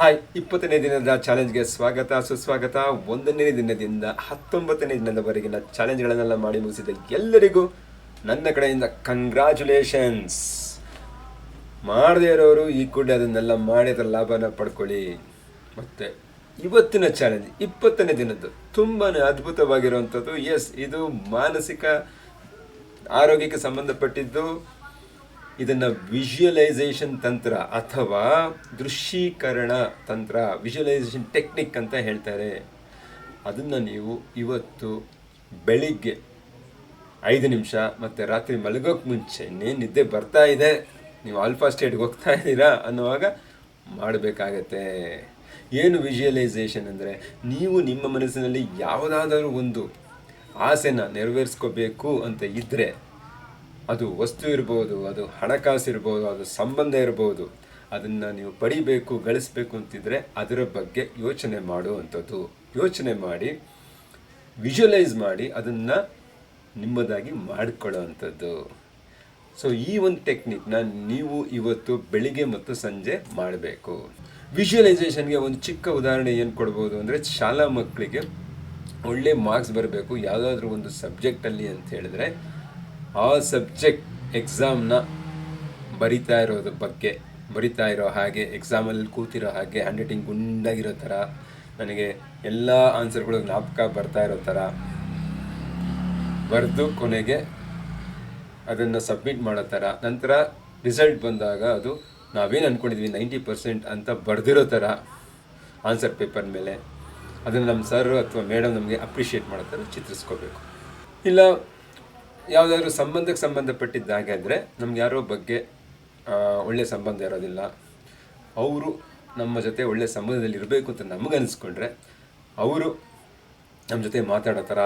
Hi, ಇಪ್ಪತ್ತನೇ ದಿನದ ಚಾಲೆಂಜ್ಗೆ ಸ್ವಾಗತ. ಸುಸ್ವಾಗತ. ಒಂದನೇ ದಿನದಿಂದ ಹತ್ತೊಂಬತ್ತನೇ ದಿನದವರೆಗಿನ ಚಾಲೆಂಜ್ಗಳನ್ನೆಲ್ಲ ಮಾಡಿ ಮುಗಿಸಿದ ಎಲ್ಲರಿಗೂ ನನ್ನ ಕಡೆಯಿಂದ ಕಂಗ್ರ್ಯಾಚುಲೇಷನ್ಸ್ ಮಾಡದೇ ಇರೋರು ಈ ಕೂಡ ಅದನ್ನೆಲ್ಲ ಮಾಡಿ ಲಾಭನ ಪಡ್ಕೊಳ್ಳಿ. ಮತ್ತು ಇವತ್ತಿನ ಚಾಲೆಂಜ್, ಇಪ್ಪತ್ತನೇ ದಿನದ್ದು ತುಂಬಾ ಅದ್ಭುತವಾಗಿರುವಂಥದ್ದು. ಎಸ್ ಇದು ಮಾನಸಿಕ ಆರೋಗ್ಯಕ್ಕೆ ಸಂಬಂಧಪಟ್ಟಿದ್ದು. ಇದನ್ನ ವಿಜುವಲೈಸೇಷನ್ ತಂತ್ರ ಅಥವಾ ದೃಶ್ಯೀಕರಣ ತಂತ್ರ ವಿಜುವಲೈಸೇಷನ್ ಟೆಕ್ನಿಕ್ ಅಂತ ಹೇಳ್ತಾರೆ. ಅದನ್ನು ನೀವು ಇವತ್ತು ಬೆಳಿಗ್ಗೆ ಐದು ನಿಮಿಷ ಮತ್ತು ರಾತ್ರಿ ಮಲಗೋಕ್ಕೆ ಮುಂಚೆ ಇನ್ನೇನು ನಿದ್ದೆ ಬರ್ತಾ ಇದೆ. ನೀವು ಆಲ್ಫಾ ಸ್ಟೇಟ್ಗೆ ಹೋಗ್ತಾ ಇದ್ದೀರಾ ಅನ್ನುವಾಗ ಮಾಡಬೇಕಾಗತ್ತೆ. ಏನು ವಿಜುವಲೈಸೇಷನ್ ಅಂದರೆ? ನೀವು ನಿಮ್ಮ ಮನಸ್ಸಿನಲ್ಲಿ ಯಾವುದಾದರೂ ಒಂದು ಆಸೆನ ನೆರವೇರಿಸ್ಕೋಬೇಕು ಅಂತ ಇದ್ದರೆ ಅದು ವಸ್ತು ಇರ್ಬೋದು, ಅದು ಹಣಕಾಸು ಇರ್ಬೋದು, ಅದು ಸಂಬಂಧ ಇರ್ಬೋದು, ಅದನ್ನು ನೀವು ಪಡಿಬೇಕು, ಗಳಿಸ್ಬೇಕು ಅಂತಿದ್ರೆ ಅದರ ಬಗ್ಗೆ ಯೋಚನೆ ಮಾಡುವಂಥದ್ದು ಯೋಚನೆ ಮಾಡಿ ವಿಜುವಲೈಸ್ ಮಾಡಿ ಅದನ್ನು ನಿಮ್ಮದಾಗಿ ಮಾಡಿಕೊಳ್ಳೋ ಅಂಥದ್ದು. ಸೊ ಈ ಒಂದು ಟೆಕ್ನಿಕ್ನ ನೀವು ಇವತ್ತು ಬೆಳಿಗ್ಗೆ ಮತ್ತು ಸಂಜೆ ಮಾಡಬೇಕು. ವಿಜುವಲೈಸೇಷನ್ಗೆ ಒಂದು ಚಿಕ್ಕ ಉದಾಹರಣೆ ಏನು ಕೊಡ್ಬೋದು ಅಂದರೆ ಶಾಲಾ ಮಕ್ಕಳಿಗೆ ಒಳ್ಳೆ ಮಾರ್ಕ್ಸ್ ಬರಬೇಕು. ಯಾವುದಾದ್ರೂ ಒಂದು ಸಬ್ಜೆಕ್ಟಲ್ಲಿ ಅಂತ ಹೇಳಿದ್ರೆ ಆ ಸಬ್ಜೆಕ್ಟ್ ಎಕ್ಸಾಮ್ನ ಬರಿತಾ ಇರೋದ್ರ ಬಗ್ಗೆ, ಬರಿತಾ ಇರೋ ಹಾಗೆ ಎಕ್ಸಾಮಲ್ಲಿ ಕೂತಿರೋ ಹಾಗೆ ಹ್ಯಾಂಡ್ ರೈಟಿಂಗ್ ಗುಂಡಾಗಿರೋ ಥರ ನನಗೆ ಎಲ್ಲ ಆನ್ಸರ್ಗಳು ಜ್ಞಾಪಕ ಬರ್ತಾ ಇರೋ ಥರ ಬರೆದು ಕೊನೆಗೆ ಅದನ್ನು ಸಬ್ಮಿಟ್ ಮಾಡೋ ಥರ ನಂತರ ರಿಸಲ್ಟ್ ಬಂದಾಗ ಅದು ನಾವೇನು ಅಂದ್ಕೊಂಡಿದ್ವಿ ನೈಂಟಿ ಪರ್ಸೆಂಟ್ ಅಂತ ಬರೆದಿರೋ ಥರ ಆನ್ಸರ್ ಪೇಪರ್ ಮೇಲೆ. ಅದನ್ನು ನಮ್ಮ ಸರ್ ಅಥವಾ ಮೇಡಮ್ ನಮಗೆ ಅಪ್ರಿಷಿಯೇಟ್ ಮಾಡೋ ಥರ ಚಿತ್ರಿಸ್ಕೋಬೇಕು. ಇಲ್ಲ ಯಾವುದಾದ್ರೂ ಸಂಬಂಧಕ್ಕೆ ಸಂಬಂಧಪಟ್ಟಿದ್ದಾಗೆ ಅಂದರೆ ನಮ್ಗೆ ಯಾರೋ ಬಗ್ಗೆ ಒಳ್ಳೆಯ ಒಳ್ಳೆ ಸಂಬಂಧ ಇರೋದಿಲ್ಲ. ಅವರು ನಮ್ಮ ಜೊತೆ ಒಳ್ಳೆ ಸಂಬಂಧದಲ್ಲಿ ಇರಬೇಕು ಅಂತ ನಮಗೆ ಅನಿಸ್ಕೊಂಡ್ರೆ ಅವರು ನಮ್ಮ ಜೊತೆ ಮಾತಾಡೋ ಥರ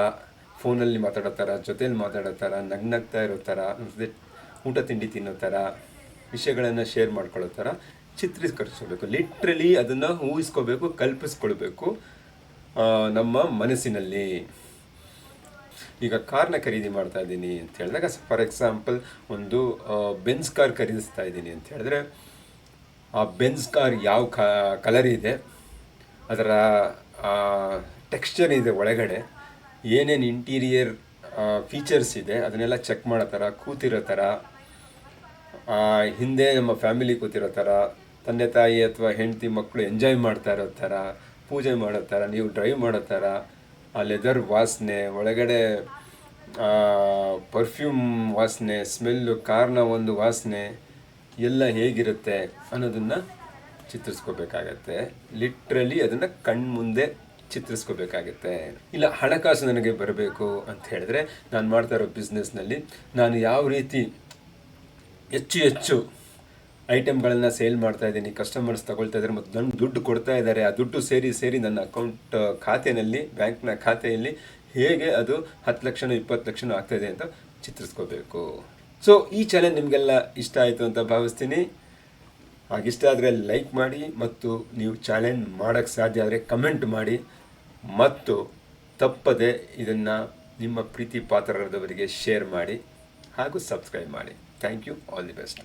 ಫೋನಲ್ಲಿ ಮಾತಾಡೋ ಥರ ಜೊತೇಲಿ ಮಾತಾಡೋ ಥರ ನಗ್ನಗ್ತಾ ಇರೋ ಥರ ನಮ್ಮ ಜೊತೆ ಊಟ ತಿಂಡಿ ತಿನ್ನೋ ಥರ ವಿಷಯಗಳನ್ನು ಶೇರ್ ಮಾಡ್ಕೊಳ್ಳೋ ಥರ ಚಿತ್ರೀಕರಿಸ್ಕೋಬೇಕು ಲಿಟ್ರಲಿ ಅದನ್ನು ಊಹಿಸ್ಕೋಬೇಕು ಕಲ್ಪಿಸ್ಕೊಳ್ಬೇಕು ನಮ್ಮ ಮನಸ್ಸಿನಲ್ಲಿ. ಈಗ ಕಾರ್ನ ಖರೀದಿ ಮಾಡ್ತಾ ಇದ್ದೀನಿ ಅಂತ ಹೇಳಿದಾಗ ಫಾರ್ ಎಕ್ಸಾಂಪಲ್ ಒಂದು ಬೆನ್ಸ್ ಕಾರ್ ಖರೀದಿಸ್ತಾ ಇದ್ದೀನಿ ಅಂತ ಹೇಳಿದ್ರೆ, ಆ ಬೆನ್ಸ್ ಕಾರ್ ಯಾವ ಕಲರ್ ಇದೆ, ಅದರ ಟೆಕ್ಸ್ಚರ್ ಇದೆ ಒಳಗಡೆ, ಏನೇನು ಇಂಟೀರಿಯರ್ ಫೀಚರ್ಸ್ ಇದೆ, ಅದನ್ನೆಲ್ಲ ಚೆಕ್ ಮಾಡೋ ಥರ, ಕೂತಿರೋ ಥರ ಹಿಂದೆ ನಮ್ಮ ಫ್ಯಾಮಿಲಿ ಕೂತಿರೋ ಥರ, ತಂದೆ ತಾಯಿ ಅಥವಾ ಹೆಂಡತಿ ಮಕ್ಕಳು ಎಂಜಾಯ್ ಮಾಡ್ತಾ ಇರೋ ಥರ, ಪೂಜೆ ಮಾಡೋ ಥರ, ನೀವು ಡ್ರೈವ್ ಮಾಡೋ ಥರ ಆ ಲೆದರ್ ವಾಸನೆ, ಒಳಗಡೆ ಪರ್ಫ್ಯೂಮ್ ವಾಸನೆ ಸ್ಮೆಲ್ಲು ಕಾರ್ನ ಒಂದು ವಾಸನೆ, ಎಲ್ಲ ಹೇಗಿರುತ್ತೆ ಅನ್ನೋದನ್ನು ಚಿತ್ರಿಸ್ಕೋಬೇಕಾಗತ್ತೆ. ಲಿಟ್ರಲಿ ಅದನ್ನು ಕಣ್ಮುಂದೆ ಚಿತ್ರಿಸ್ಕೋಬೇಕಾಗತ್ತೆ. ಇಲ್ಲ, ಹಣಕಾಸು ನನಗೆ ಬರಬೇಕು ಅಂತ ಹೇಳಿದ್ರೆ ನಾನು ಮಾಡ್ತಾ ಇರೋ ಬಿಸ್ನೆಸ್ನಲ್ಲಿ ನಾನು ಯಾವ ರೀತಿ ಹೆಚ್ಚು ಹೆಚ್ಚು ಐಟಮ್ಗಳನ್ನು ಸೇಲ್ ಮಾಡ್ತಾ ಇದ್ದೀನಿ ಕಸ್ಟಮರ್ಸ್ ತಗೊಳ್ತಾ ಇದ್ದಾರೆ ಮತ್ತು ನನ್ನ ದುಡ್ಡು ಕೊಡ್ತಾ ಇದ್ದಾರೆ. ಆ ದುಡ್ಡು ಸೇರಿ ಸೇರಿ ನನ್ನ ಅಕೌಂಟ್ ಖಾತೆಯಲ್ಲಿ, ಬ್ಯಾಂಕ್ನ ಖಾತೆಯಲ್ಲಿ ಹೇಗೆ ಅದು ಹತ್ತು ಲಕ್ಷನೋ ಇಪ್ಪತ್ತು ಲಕ್ಷನೋ ಆಗ್ತಾಯಿದೆ ಅಂತ ಚಿತ್ರಿಸ್ಕೋಬೇಕು. ಸೊ ಈ ಚಾಲೆಂಜ್ ನಿಮಗೆಲ್ಲ ಇಷ್ಟ ಆಯಿತು ಅಂತ ಭಾವಿಸ್ತೀನಿ. ಹಾಗಿಷ್ಟ ಆದರೆ ಲೈಕ್ ಮಾಡಿ ಮತ್ತು ನೀವು ಚಾಲೆಂಜ್ ಮಾಡೋಕ್ಕೆ ಸಾಧ್ಯ ಆದರೆ ಕಮೆಂಟ್ ಮಾಡಿ. ಮತ್ತು ತಪ್ಪದೆ ಇದನ್ನು ನಿಮ್ಮ ಪ್ರೀತಿ ಪಾತ್ರರದವರಿಗೆ ಶೇರ್ ಮಾಡಿ ಹಾಗೂ ಸಬ್ಸ್ಕ್ರೈಬ್ ಮಾಡಿ. Thank you all the best